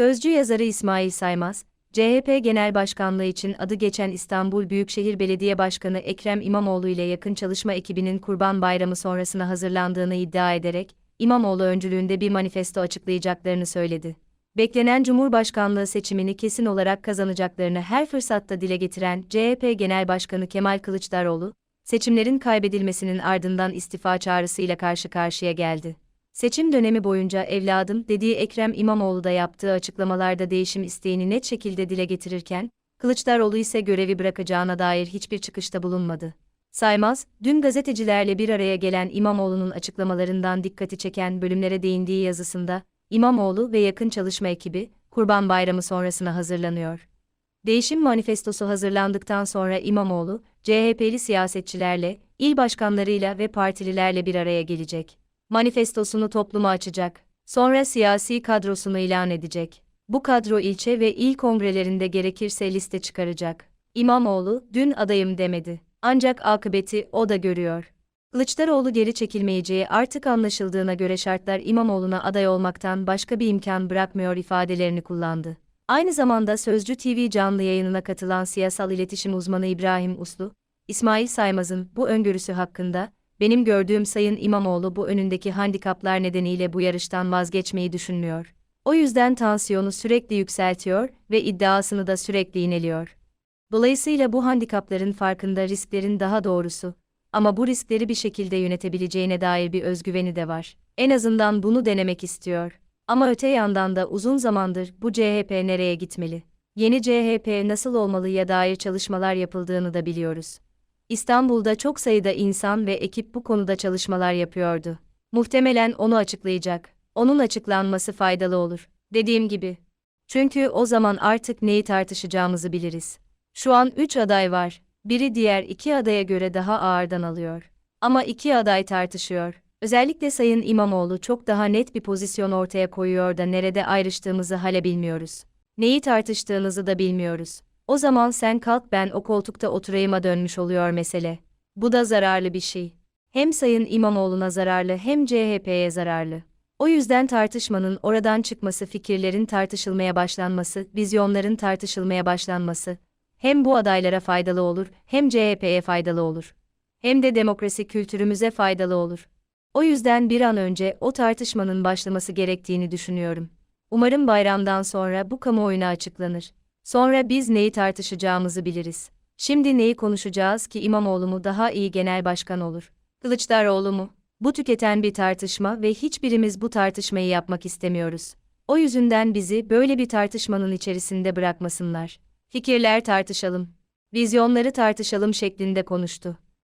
Sözcü yazarı İsmail Saymaz, CHP Genel Başkanlığı için adı geçen İstanbul Büyükşehir Belediye Başkanı Ekrem İmamoğlu ile yakın çalışma ekibinin Kurban Bayramı sonrasına hazırlandığını iddia ederek, İmamoğlu öncülüğünde bir manifesto açıklayacaklarını söyledi. Beklenen Cumhurbaşkanlığı seçimini kesin olarak kazanacaklarını her fırsatta dile getiren CHP Genel Başkanı Kemal Kılıçdaroğlu, seçimlerin kaybedilmesinin ardından istifa çağrısıyla karşı karşıya geldi. Seçim dönemi boyunca evladım dediği Ekrem İmamoğlu da yaptığı açıklamalarda değişim isteğini net şekilde dile getirirken, Kılıçdaroğlu ise görevi bırakacağına dair hiçbir çıkışta bulunmadı. Saymaz, dün gazetecilerle bir araya gelen İmamoğlu'nun açıklamalarından dikkati çeken bölümlere değindiği yazısında, İmamoğlu ve yakın çalışma ekibi, Kurban Bayramı sonrasına hazırlanıyor. Değişim manifestosu hazırlandıktan sonra İmamoğlu, CHP'li siyasetçilerle, il başkanlarıyla ve partililerle bir araya gelecek. Manifestosunu topluma açacak. Sonra siyasi kadrosunu ilan edecek. Bu kadro ilçe ve il kongrelerinde gerekirse liste çıkaracak. İmamoğlu, dün adayım demedi. Ancak akıbeti o da görüyor. Kılıçdaroğlu geri çekilmeyeceği artık anlaşıldığına göre şartlar İmamoğlu'na aday olmaktan başka bir imkan bırakmıyor ifadelerini kullandı. Aynı zamanda Sözcü TV canlı yayınına katılan siyasal iletişim uzmanı İbrahim Uslu, İsmail Saymaz'ın bu öngörüsü hakkında, benim gördüğüm Sayın İmamoğlu bu önündeki handikaplar nedeniyle bu yarıştan vazgeçmeyi düşünmüyor. O yüzden tansiyonu sürekli yükseltiyor ve iddiasını da sürekli ineliyor. Dolayısıyla bu handikapların farkında risklerin daha doğrusu, ama bu riskleri bir şekilde yönetebileceğine dair bir özgüveni de var. En azından bunu denemek istiyor. Ama öte yandan da uzun zamandır bu CHP nereye gitmeli? Yeni CHP nasıl olmalıya dair çalışmalar yapıldığını da biliyoruz. İstanbul'da çok sayıda insan ve ekip bu konuda çalışmalar yapıyordu. Muhtemelen onu açıklayacak. Onun açıklanması faydalı olur. Dediğim gibi. Çünkü o zaman artık neyi tartışacağımızı biliriz. Şu an 3 aday var. Biri diğer iki adaya göre daha ağırdan alıyor. Ama iki aday tartışıyor. Özellikle Sayın İmamoğlu çok daha net bir pozisyon ortaya koyuyor da nerede ayrıştığımızı hala bilmiyoruz. Neyi tartıştığınızı da bilmiyoruz. O zaman sen kalk ben o koltukta oturayıma dönmüş oluyor mesele. Bu da zararlı bir şey. Hem Sayın İmamoğlu'na zararlı hem CHP'ye zararlı. O yüzden tartışmanın oradan çıkması, fikirlerin tartışılmaya başlanması, vizyonların tartışılmaya başlanması hem bu adaylara faydalı olur, hem CHP'ye faydalı olur. Hem de demokrasi kültürümüze faydalı olur. O yüzden bir an önce o tartışmanın başlaması gerektiğini düşünüyorum. Umarım bayramdan sonra bu kamuoyuna açıklanır. Sonra biz neyi tartışacağımızı biliriz. Şimdi neyi konuşacağız ki İmamoğlu mu daha iyi genel başkan olur? Kılıçdaroğlu mu? Bu tüketen bir tartışma ve hiçbirimiz bu tartışmayı yapmak istemiyoruz. O yüzden bizi böyle bir tartışmanın içerisinde bırakmasınlar. Fikirler tartışalım. Vizyonları tartışalım şeklinde konuştu.